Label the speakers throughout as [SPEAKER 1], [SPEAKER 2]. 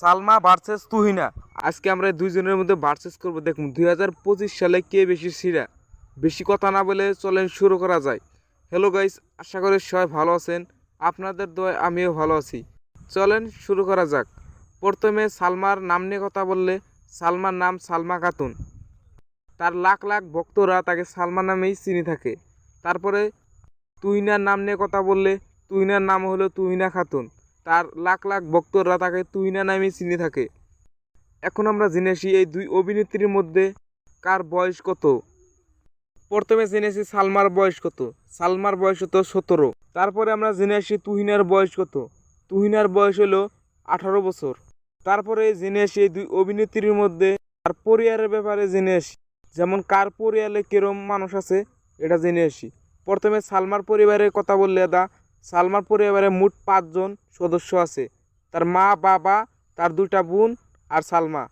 [SPEAKER 1] Salma versus Tuhina. আজকে আমরা দুইজনের মধ্যে ভার্সেস করব। দেখুন, দুই হাজার পঁচিশ সালে কে বেশি সিরা? বেশি কথা না বলে চলেন শুরু করা যায়। হ্যালো গাইস আশা করি সবাই ভালো আছেন। আপনাদের দোয়ায় আমিও ভালো আছি। চলেন শুরু করা যাক। প্রথমে সালমার নাম নিয়ে কথা বললে সালমার নাম সালমা খাতুন। তার লাখ লাখ ভক্তরা তাকে সালমা নামেই চিনি থাকে। তারপরে তুহিনার নাম নিয়ে কথা বললে তুহিনার নাম হলো তুহিনা খাতুন। তার লাখ লাখ ভক্তরা তাকে তুহিনা নামে চিনি থাকে। এখন আমরা জেনেছি এই দুই অভিনেত্রীর মধ্যে কার বয়স কত। প্রথমে জেনেছি সালমার বয়স কত। সালমার বয়স হতো সতেরো। তারপরে আমরা জেনে আসি তুহিনার বয়স কত। তুহিনার বয়স হলো আঠারো বছর। তারপরে জেনে আসি এই দুই অভিনেত্রীর মধ্যে তার পরিবারের ব্যাপারে জেনে আসি। যেমন কার পরিবারে কিরম মানুষ আছে, এটা জেনে আসি। প্রথমে সালমার পরিবারের কথা বললে দা সালমার পরিবারে মোট পাঁচজন সদস্য আছে। তার মা, বাবা, তার দুটা বোন আর সালমা।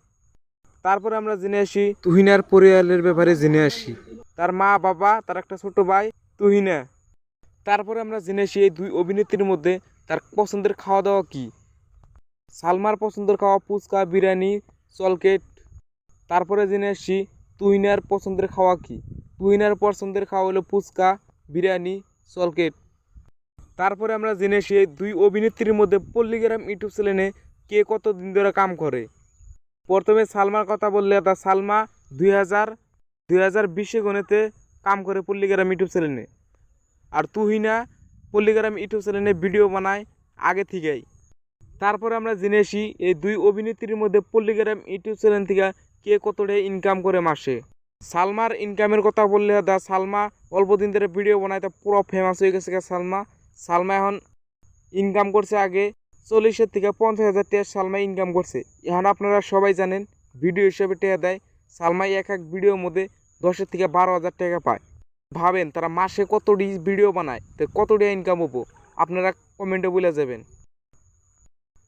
[SPEAKER 1] তারপরে আমরা জেনে আসি তুহিনার পরিবারের ব্যাপারে জেনে আসি। তার মা, বাবা, তার একটা ছোট ভাই তুহিনা। তারপরে আমরা জেনে আসি এই দুই অভিনেত্রীর মধ্যে তার পছন্দের খাওয়া দাওয়া কি। সালমার পছন্দের খাওয়া ফুচকা, বিরিয়ানি, চলকেট। তারপরে জেনে আসি তুহিনার পছন্দের খাওয়া কি। তুহিনার পছন্দের খাওয়া হলো ফুচকা, বিরিয়ানি, চলকেট। তারপরে আমরা জেনে আসি এই দুই অভিনেত্রীর মধ্যে পল্লীগ্রাম ইউটিউব চ্যানেলে কে কত দিন ধরে কাম করে। প্রথমে সালমার কথা বললে তা সালমা দুই হাজার দুই হাজার বিশে গণেতে কাম করে পল্লীগ্রাম ইউটিউব চ্যানেলে। আর তুহিনা পল্লীগ্রাম ইউটিউব চ্যানেলে ভিডিও বানায় আগে থেকেই। তারপরে আমরা জেনে আসি এই দুই অভিনেত্রীর মধ্যে পল্লীগ্রাম ইউটিউব চ্যানেল থেকে কে কতটা ইনকাম করে মাসে। সালমার ইনকামের কথা বললে দা সালমা অল্প দিন ধরে ভিডিও বানায়, তা পুরো ফেমাস হয়ে গেছে সালমা। সালমা এখন ইনকাম করছে আগে চল্লিশের থেকে পঞ্চাশ হাজার টাকা সালমা ইনকাম করছে। এখন আপনারা সবাই জানেন ভিডিও হিসেবে টাকা দেয়। সালমাই এক এক ভিডিওর মধ্যে দশের থেকে বারো হাজার টাকা পায়। ভাবেন তারা মাসে কতটি ভিডিও বানায়, তো কতটি ইনকাম হব? আপনারা কমেন্টে বলে যাবেন।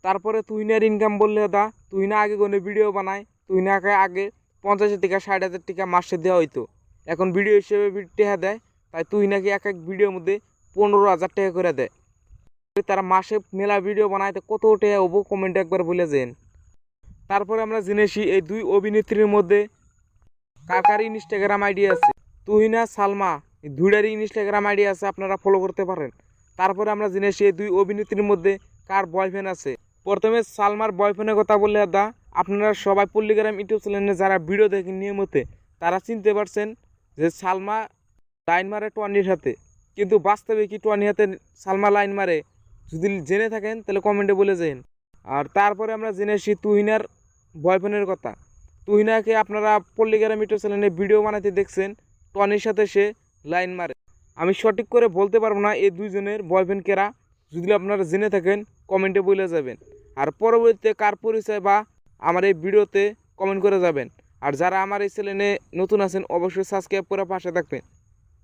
[SPEAKER 1] তারপরে তুহিনার ইনকাম বললে, দা, তুহিনা আগে কোনো ভিডিও বানায়, তুহিনাকে আগে পঞ্চাশের থেকে ষাট হাজার টাকা মাসে দেওয়া হইতো। এখন ভিডিও হিসেবে টাকা দেয়, তাই তুহিনাকে এক এক ভিডিওর মধ্যে পনেরো হাজার টাকা করে দেয়। তারা মাসে মেলা ভিডিও বানায়, তো কত টাকা হব কমেন্টে একবার বলে যেন তারপরে আমরা জেনেছি এই দুই অভিনেত্রীর মধ্যে কার কার ইনস্টাগ্রাম আইডি আছে? তুহিনা, সালমা দুইটারই ইনস্টাগ্রাম আইডি আছে, আপনারা ফলো করতে পারেন। তারপরে আমরা জেনেছি এই দুই অভিনেত্রীর মধ্যে কার বয়ফ্রেন্ড আছে? প্রথমে সালমার বয়ফ্রেন্ডের কথা বললে দা, আপনারা সবাই পল্লীগ্রাম ইউটিউব চ্যানেলে যারা ভিডিও দেখেন নিয়মিত, তারা চিনতে পারছেন যে সালমা লাইন মারে টোয়ানির হাতে। কিন্তু বাস্তবে কি টোয়ানি হাতে সালমা লাইন মারে? যদি জেনে থাকেন, তাহলে কমেন্টে বলে যান আর তারপরে আমরা জেনেছি তুহিনার বয়ফ্রেন্ডের কথা। তুহিনাকে আপনারা পল্লীগ্রাম ইউটিউব চ্যানেলে ভিডিও বানাতে দেখছেন টনির সাথে সে লাইন মারে। আমি সঠিক করে বলতে পারব না এই দুইজনের বয়ফ্রেন্ড কেরা। যদি আপনারা জেনে থাকেন, কমেন্টে বলে যাবেন। আর পরবর্তীতে কার পরিচয় বা আমার এই ভিডিওতে কমেন্ট করে যাবেন। আর যারা আমার এই চ্যানেলে নতুন আছেন, অবশ্যই সাবস্ক্রাইব করে পাশে থাকবেন।